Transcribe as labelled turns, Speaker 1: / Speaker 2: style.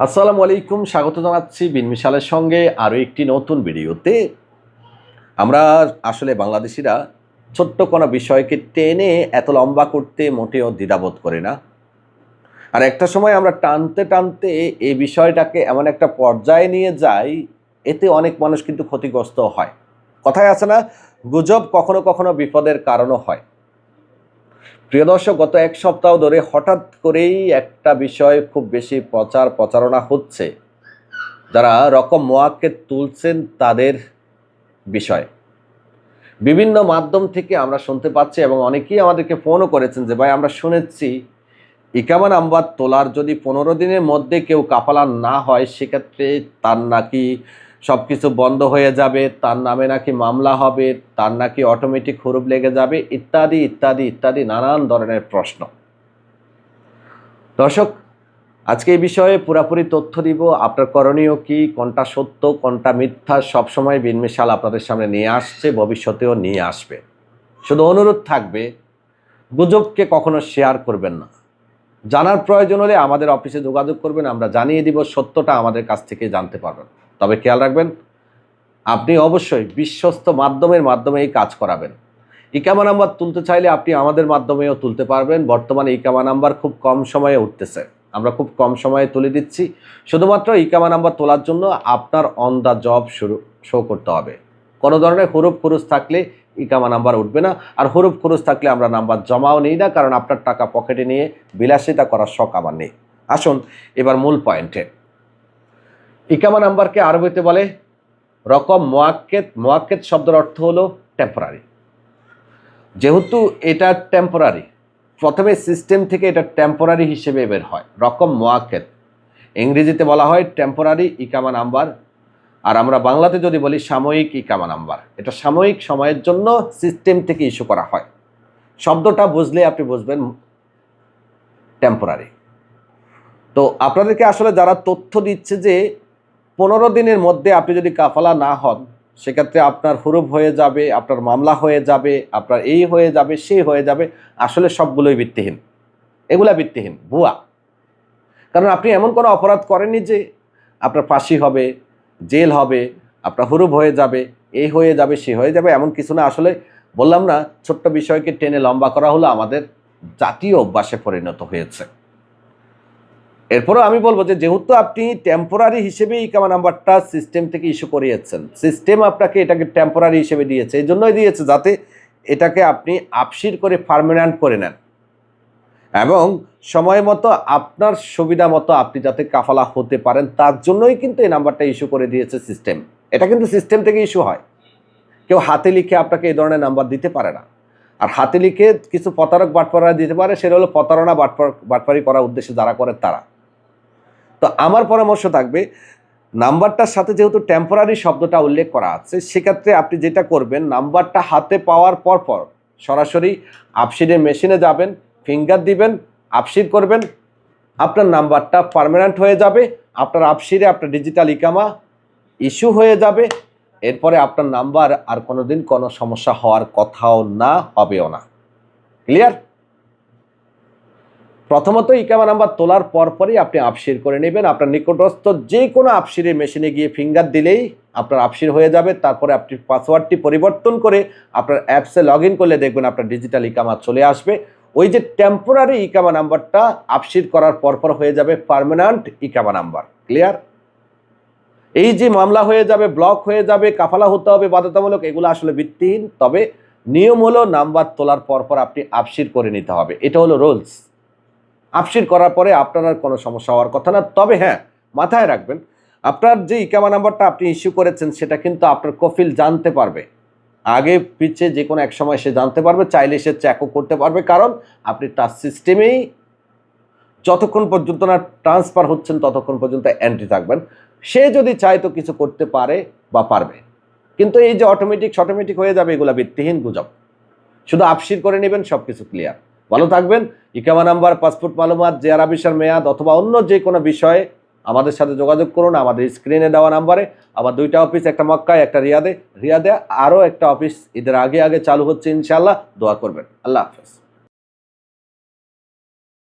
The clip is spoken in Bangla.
Speaker 1: আসসালামু আলাইকুম, স্বাগত জানাচ্ছি বিন মিশালের সঙ্গে আরও একটি নতুন ভিডিওতে। আমরা আসলে বাংলাদেশিরা ছোট্ট কোনো বিষয়কে টেনে এত লম্বা করতে মোটেও দ্বিধাবোধ করে না। আর একটা সময় আমরা টানতে টানতে এই বিষয়টাকে এমন একটা পর্যায়ে নিয়ে যাই, এতে অনেক মানুষ কিন্তু ক্ষতিগ্রস্ত হয়। কথায় আছে না, গুজব কখনো কখনো বিপদের কারণও হয়। প্রিয় দর্শক, গত এক সপ্তাহ ধরে হঠাৎ করেই একটা বিষয় খুব বেশি প্রচার প্রচারণা হচ্ছে। যারা রকম মোয়াক্কে তুলছেন তাদের বিষয়। বিভিন্ন মাধ্যম থেকে আমরা শুনতে পাচ্ছি এবং অনেকেই আমাদেরকে ফোনও করেছেন যে, ভাই, আমরা শুনেছি ইকামা নাম্বার তোলার যদি পনেরো দিনের মধ্যে কেউ কাপালা না হয়, সেক্ষেত্রে তার নাকি সব কিছু বন্ধ হয়ে যাবে, তার নামে নাকি মামলা হবে, তার নাকি অটোমেটিক হরুপ লেগে যাবে, ইত্যাদি ইত্যাদি ইত্যাদি নানান ধরনের প্রশ্ন। দর্শক, আজকে এই বিষয়ে পুরাপুরি তথ্য দিব, আপনার করণীয় কি, কোনটা সত্য, কোনটা মিথ্যা, সবসময় বিনমিশাল আপনাদের সামনে নিয়ে আসছে, ভবিষ্যতেও নিয়ে আসবে। শুধু অনুরোধ থাকবে, গুজবকে কখনো শেয়ার করবেন না। জানার প্রয়োজন হলে আমাদের অফিসে যোগাযোগ করবেন, আমরা জানিয়ে দিব সত্যটা আমাদের কাছ থেকে জানতে পারবেন। তবে খেয়াল রাখবেন, আপনি অবশ্যই বিশ্বস্ত মাধ্যমের মাধ্যমে এই কাজ করাবেন। ইকামা নাম্বার তুলতে চাইলে আপনি আমাদের মাধ্যমেও তুলতে পারবেন। বর্তমানে ইকামা নাম্বার খুব কম সময়ে উঠতেছে। আমরা খুব কম সময়ে তুলে দিচ্ছি। শুধুমাত্র ইকামা নাম্বার তোলার জন্য আপনার অন দ্য জব শুরু শো করতে হবে। কোনো ধরনের হরুপ খরচ থাকলে ইকামা নাম্বার উঠবে না। আর হরুপ খরচ থাকলে আমরা নাম্বার জমাও নিই না, কারণ আপনার টাকা পকেটে নিয়ে বিলাসিতা করার শখ আমার নেই। আসুন, এবার মূল পয়েন্টে ইকামা নাম্বারকে আরবিতে বলে রকম মোয়াক্কেত মোয়াক্কেত শব্দের অর্থ হলো টেম্পোরারি যেহেতু এটা টেম্পোরারি প্রথমে সিস্টেম থেকে এটা টেম্পোরারি হিসেবে বের হয়, রকম মোয়াক্কেত ইংরেজিতে বলা হয় টেম্পোরারি ইকামা নাম্বার, আর আমরা বাংলাতে যদি বলি সাময়িক ইকামা নাম্বার, এটা সাময়িক সময়ের জন্য সিস্টেম থেকে ইস্যু করা হয়। শব্দটা বুঝলে আপনি বুঝবেন টেম্পোরারি তো আপনাদেরকে আসলে যারা তথ্য দিচ্ছে যে পনেরো দিনের মধ্যে আপনি যদি কাফালা না হন, সেক্ষেত্রে আপনার হুরুপ হয়ে যাবে, আপনার মামলা হয়ে যাবে, আপনার এই হয়ে যাবে, সেই হয়ে যাবে। আসলে সবগুলোই ভিত্তিহীন। এগুলা ভিত্তিহীন, ভুয়া। কারণ আপনি এমন কোনো অপরাধ করেননি যে আপনার ফাঁসি হবে, জেল হবে, আপনার হুরুপ হয়ে যাবে, এই হয়ে যাবে, সে হয়ে যাবে, এমন কিছু না। আসলে বললাম না, ছোট্ট বিষয়কে টেনে লম্বা করা হলো আমাদের জাতীয় অভ্যাসে পরিণত হয়েছে। এরপরও আমি বলব যে যেহেতু আপনি টেম্পোরারি হিসেবে ইকামা নাম্বারটা সিস্টেম থেকে ইস্যু করিয়েছেন সিস্টেম আপনাকে এটাকে টেম্পোরারি হিসেবে দিয়েছে, এই জন্যই দিয়েছে যাতে এটাকে আপনি আপসির করে পারমানেন্ট করে নেন। এবং সময় মতো আপনার সুবিধা মতো আপনি যাতে কাফালা হতে পারেন, তার জন্যই কিন্তু এই নাম্বারটা ইস্যু করে দিয়েছে সিস্টেম এটা কিন্তু সিস্টেম থেকে ইস্যু হয়। কেউ হাতে লিখে আপনাকে এই ধরনের নাম্বার দিতে পারে না। আর হাতে লিখে কিছু প্রতারক বাটপাড়া দিতে পারে, সেটা হলো প্রতারণা বাটপার বাটপারি করার উদ্দেশ্যে যারা করে তারা। তো আমার পরামর্শ থাকবে, নাম্বারটার সাথে যেহেতু টেম্পোরারি শব্দটা উল্লেখ করা আছে, সেক্ষেত্রে আপনি যেটা করবেন, নাম্বারটা হাতে পাওয়ার পর পর সরাসরি আপসিডের মেশিনে যাবেন ফিঙ্গার দিবেন আপসিড করবেন, আপনার নাম্বারটা পারমানেন্ট হয়ে যাবে, আপনার আপসিডে আপনার ডিজিটাল ইকামা ইস্যু হয়ে যাবে, এরপরে আপনার নাম্বার আর কোনোদিন কোনো সমস্যা হওয়ার কথাও না, হবেও না। ক্লিয়ার প্রথমত ইকামা নাম্বার তোলার পরপরই আপনি আপসির করে নেবেন। আপনার নিকটস্থ যে কোনো আপসিরের মেশিনে গিয়ে ফিঙ্গার দিলেই আপনার আপসির হয়ে যাবে। তারপরে আপনি পাসওয়ার্ডটি পরিবর্তন করে আপনার অ্যাপসে লগ করলে দেখবেন আপনার ডিজিটাল ইকামা চলে আসবে। ওই যে টেম্পোরারি ইকামা নাম্বারটা আপসির করার পরপর হয়ে যাবে পারমানেন্ট ইকামা নাম্বার ক্লিয়ার এই যে মামলা হয়ে যাবে ব্লক হয়ে যাবে, কাফালা হতে হবে, বাধ্যতামূলক, এগুলো আসলে ভিত্তিহীন। তবে নিয়ম হলো নাম্বার তোলার পরপর আপনি আপসির করে নিতে হবে। এটা হলো রুলস আপসির করার পরে আপনার আর কোনো সমস্যা হওয়ার কথা না। তবে হ্যাঁ মাথায় রাখবেন, আপনার যে ইকামা নাম্বারটা আপনি ইস্যু করেছেন, সেটা কিন্তু আপনার কফিল জানতে পারবে। আগে পিছিয়ে যে কোনো এক সময় সে জানতে পারবে, চাইলে সে চেকও করতে পারবে, কারণ আপনি তার সিস্টেমেই যতক্ষণ পর্যন্ত না ট্রান্সফার হচ্ছেন, ততক্ষণ পর্যন্ত এন্ট্রি থাকবেন। সে যদি চায় তো কিছু করতে পারে বা পারবে। কিন্তু এই যে অটোমেটিক অটোমেটিক হয়ে যাবে, এগুলো ভিত্তিহীন গুজব। শুধু আপসির করে নেবেন সব কিছু ক্লিয়ার ভালো থাকবেন। ইকামা নাম্বার, পাসপোর্ট মালুমাত জেয়ারা আবিসার মেয়াদ অথবা অন্য যে কোনো বিষয়ে আমাদের সাথে যোগাযোগ করুন। আমাদের স্ক্রিনে দেওয়া নাম্বারে আবার দুইটা অফিস, একটা মক্কায়, একটা রিয়াদে। রিয়াদে আরও একটা অফিস ঈদের আগে আগে চালু হচ্ছে ইনশাল্লাহ দোয়া করবেন। আল্লাহ হাফেজ।